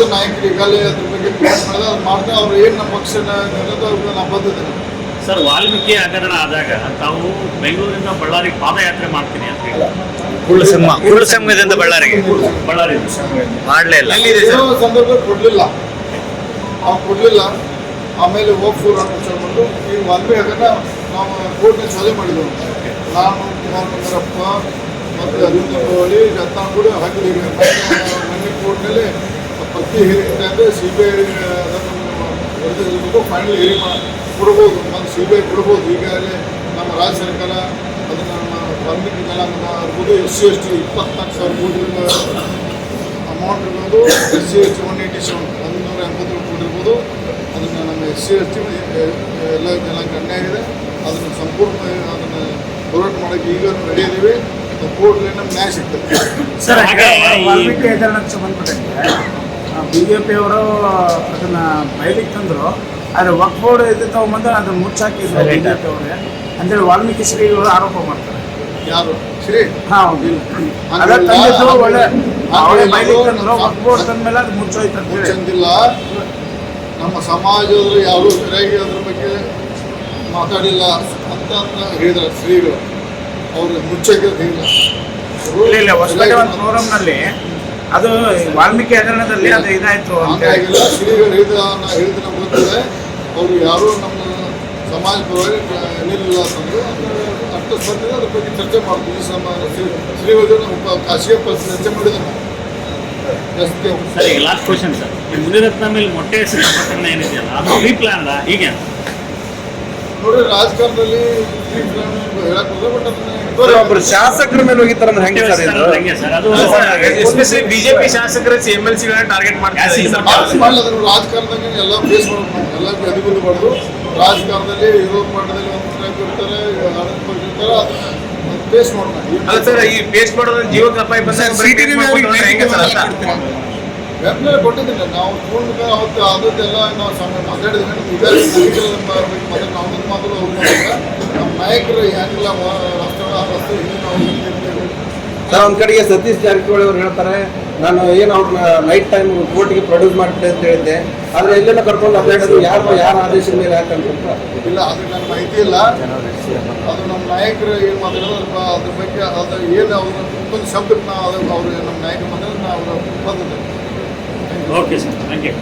ಉಳಿದ ನಾಯಕರು ಈಗಾಗಲೇ ಅದ್ರ ಬಗ್ಗೆ ಪ್ಲಾನ್ ಮಾಡಿದ ಅದು ಮಾಡ್ತಾ ಅವ್ರು ಏನು ನಮ್ಮ ಪಕ್ಷನ ಅವ್ರಿಗೆ ನಾವು ಬದ್ಧತೆ ಸರ್ ವಾಲ್ಮೀಕಿ ಹಗರಣ ಆದಾಗ ತಾವು ಬೆಂಗಳೂರಿಂದ ಬಳ್ಳಾರಿಗೆ ಪಾದಯಾತ್ರೆ ಮಾಡ್ತೀನಿ ಅಂತ ಹೇಳಿ. ಕುಳ್ಳು ಸಿಂಹ ಕುಳ್ಳು ಸಿಂಹದಿಂದ ಬಳ್ಳಾರಿಗೆ. ಬಳ್ಳಾರಿ ಮಾಡಲೇ ಇಲ್ಲ. ಏನೋ ಸಂದರ್ಭ ಕೊಡಲಿಲ್ಲ. ಅವ್ರು ಕೊಡಲಿಲ್ಲ. ಆಮೇಲೆ ಹೋಗ್ಫೂರ್ ಅಂತ ಮಾಡಿದ್ರು ಈ ವಾಲ್ಮೀಕಿ ಅದನ್ನ ನಾವು ಕೋರ್ಟ್ನ ಸಲಹೆ ಮಾಡಿದ್ವಿ. ನಾನು ಕುಮಾರ್ ಬಂಗಾರಪ್ಪ ಮತ್ತು ಅರವಿಂದ ಗೌಳಿ ರತ್ನಾಗುಡಿ ಕೂಡ ಹಾಕಿದ್ದೀವಿ ಕೋರ್ಟ್ನಲ್ಲಿ ಹೇರಿಕೆ ಅಂದರೆ ಸಿ ಬಿ ಐ ಅದನ್ನು ಫೈನಲ್ ಏರಿ ಕೊಡ್ಬೋದು ಮತ್ತು ಸಿ ಬಿ ಐ ಕೊಡ್ಬೋದು. ಈಗಾಗಲೇ ನಮ್ಮ ರಾಜ್ಯ ಸರ್ಕಾರ ಅದನ್ನು ನಮ್ಮ ವಾಲ್ಮೀಕಿ ಜನಾಂಗದ ಇರ್ಬೋದು ಎಸ್ ಸಿ ಎಸ್ ಟಿ ಇಪ್ಪತ್ನಾಲ್ಕು ಸಾವಿರ ಕೋಟಿ ಅಮೌಂಟ್ ಇರ್ಬೋದು S C S T one eighty seven ಒಂದುನೂರ ಎಂಬತ್ತೇಳು ಕೋಟಿ ಇರ್ಬೋದು ಅದನ್ನು ನಮ್ಮ ಎಸ್ ಸಿ ಎಸ್ ಟಿ ಎಲ್ಲ ಜನಾಂಗ ಅನ್ಯಾಯ ಇದೆ ಅದನ್ನು ಸಂಪೂರ್ಣ ಅದನ್ನು ಹೋರಾಟ ಮಾಡೋಕ್ಕೆ ಈಗ ರೆಡಿ ಇದ್ದೀವಿ ಕೋರ್ಟ್ಲಿ ನಮ್ಮ ನ್ಯಾಯ ಸಿಗ್ತದೆ. ಸರ್ ಬಿ ಜೆ ಪಿಯವರು ಅದನ್ನ ಬಯಲಿಗೆ ತಂದರು. ಆದರೆ ವಕ್ ಬೋರ್ಡ್ ಇದು ತಗೊಂಬಂದು ಅದನ್ನ ಮುಚ್ಚಾಕಿದ್ರು ಬಿ ಜೆ ಪಿಯವರೇ ಅಂತೇಳಿ ವಾಲ್ಮೀಕಿ ಶ್ರೀಗಳು ಆರೋಪ ಮಾಡ್ತಾರೆ. ಯಾರು? ಶ್ರೀ? ಹಾಂ ತಂದಿದ್ದು ಒಳ್ಳೆ ಅವಳೇ ಬಯಲಿಗೆ ತಂದ್ರು ವಕ್ ಬೋರ್ಡ್ ತಂದ್ಮೇಲೆ ಅದು ಮುಚ್ಚೋಯ್ತು ಅಂತ ಹೇಳಿ. ಚಂದಿಲ್ಲ ನಮ್ಮ ಸಮಾಜದವರು ಯಾರು ಸರಿಯಾಗಿ ಅದ್ರ ಬಗ್ಗೆ ಮಾತಾಡಿಲ್ಲ ಅಂತ ಅಂತ ಹೇಳಿದ್ರು ಶ್ರೀಗಳು. ಅವ್ರಿಗೆ ಮುಚ್ಚಕ್ಕೆ ಇಲ್ಲ. ಇಲ್ಲ ಹೊಸಪೇಟೆ ಒಂದು ಪ್ರೋಗ್ರಾಮ್ನಲ್ಲಿ ಅದು ವಾಲ್ಮೀಕಿ ಹಗರಣದಲ್ಲಿ ಅದು ಇದಾಯ್ತು ಅಂತ ಹಂಗಾಗಿಲ್ಲ ಶ್ರೀಗಳು ಹಿಡಿದು ನಾ ಹೇಳಿದ ನಮ್ಗೆ ಗೊತ್ತಿದೆ ಅವರು ಯಾರೂ ನಮ್ಮ ಸಮಾಜ ಪರವಾಗಿ ಅಷ್ಟು ಬಂದಿದೆ ಅದ್ರ ಬಗ್ಗೆ ಚರ್ಚೆ ಮಾಡ್ತೀವಿ. ಈ ಸಮಾಜ ಶ್ರೀ- ಶ್ರೀಗಳು ನಮ್ಮ ಖಾಸಗಿ ಚರ್ಚೆ ಮಾಡಿದ್ರು ನಾವು ಜಾಸ್ತಿ ಸರ್ ಈಗ ಲಾಸ್ಟ್ ಕ್ವಶನ್ ಸರ್ ಮುನಿರತ್ನ ಮೇಲೆ ಮೊಟ್ಟೆ ಹೆಸರು ಪ್ರಕರಣ ಏನಿದೆಯಲ್ಲ ಅದು ಪ್ರೀ ಪ್ಲಾನ್ ಹೀಗೆ ಅಂತ. ನೋಡಿ ರಾಜಕಾರಣದಲ್ಲಿ ಒಬ್ರು ಶಾಸಕರ ಮೇಲೆ ಹೋಗಿತ್ತಾರಂದ್ರೆ ಹೆಂಗೆ ಸರ್ ಹೆಂಗೆ ಸರ್? ಅದು ಎಸ್ಪೆಷಲಿ ಬಿಜೆಪಿ ಶಾಸಕರ ಎಂ ಎಲ್ ಸಿಗಳನ್ನ ಟಾರ್ಗೆಟ್ ಮಾಡ್ತಾರೆ. ಮಾಡಲ್ಲ ರಾಜಕಾರಣದಾಗ ಎಲ್ಲ ಫೇಸ್ ಮಾಡ್ಬೇಕು ಎಲ್ಲ ಎದುಗುದು ಬಡ್ದು ರಾಜಕಾರಣದಲ್ಲಿ ವಿರೋಧ ಮಟ್ಟದಲ್ಲಿ ಒಂದು ಟೈಪ್ ಇರ್ತಾರೆ ಆಡಳಿತ ಪಕ್ಷ ಇರ್ತಾರೆ ಅದನ್ನ ಫೇಸ್ ಮಾಡ್ಬೇಕು ಅಲ್ಲ ಸರ್ ಈ ಪೇಸ್ಟ್ ಮಾಡೋದ್ರ ಜೀವಕ್ಕೆ ಅಪಾಯ ಬಂದಾಗ ಹೆಂಗೆ ಸರ್ ಅಂತ ಬೆಂಬಲ ಕೊಟ್ಟಿದ್ದೀನಿ. ನಾವು ಪೂರ್ಣ ಅವತ್ತು ಆದದ್ದೆಲ್ಲ ನಾವು ಈಗ ನಾಯಕರ ನಾವು ಮಾತ್ರ ನಮ್ಮ ನಾಯಕರು ಹೆಂಗಿಲ್ಲ ರಸ್ತೆ ಆ ರಸ್ತೆ ನಾವು ಸರ್ ಒಂದು ಕಡೆಗೆ ಸತೀಶ್ ಜಾರಕಿಹೊಳಿ ಅವ್ರು ಹೇಳ್ತಾರೆ ನಾನು ಏನು ಅವ್ರನ್ನ ನೈಟ್ ಟೈಮ್ ಕೋರ್ಟಿಗೆ ಪ್ರೊಡ್ಯೂಸ್ ಮಾಡ್ಬಿಟ್ಟೆ ಅಂತ ಹೇಳಿದ್ದೆ. ಆದರೆ ಎಲ್ಲೆಲ್ಲ ಕರ್ಕೊಂಡು ಅಪ್ಡೇಟ್ ಯಾರು ಯಾರ ಆದೇಶದ ಮೇಲೆ ಹಾಕಂತ ಇಲ್ಲ ಅದು ನನ್ನ ಮಾಹಿತಿ ಇಲ್ಲ. ಅದು ನಮ್ಮ ನಾಯಕರು ಏನು ಮಾತಾಡೋದು ಅದ್ರ ಬಗ್ಗೆ ಅದು ಏನು ಅವ್ರ ಒಂದು ಶಬ್ದಕ್ಕೆ ನಾವು ಅದು ಅವರು ನಮ್ಮ ನಾಯಕರು ಮಾತಾಡೋದು ನಾವು ಅವ್ರ ಬಂದಿದ್ದೇವೆ. Okay sir thank you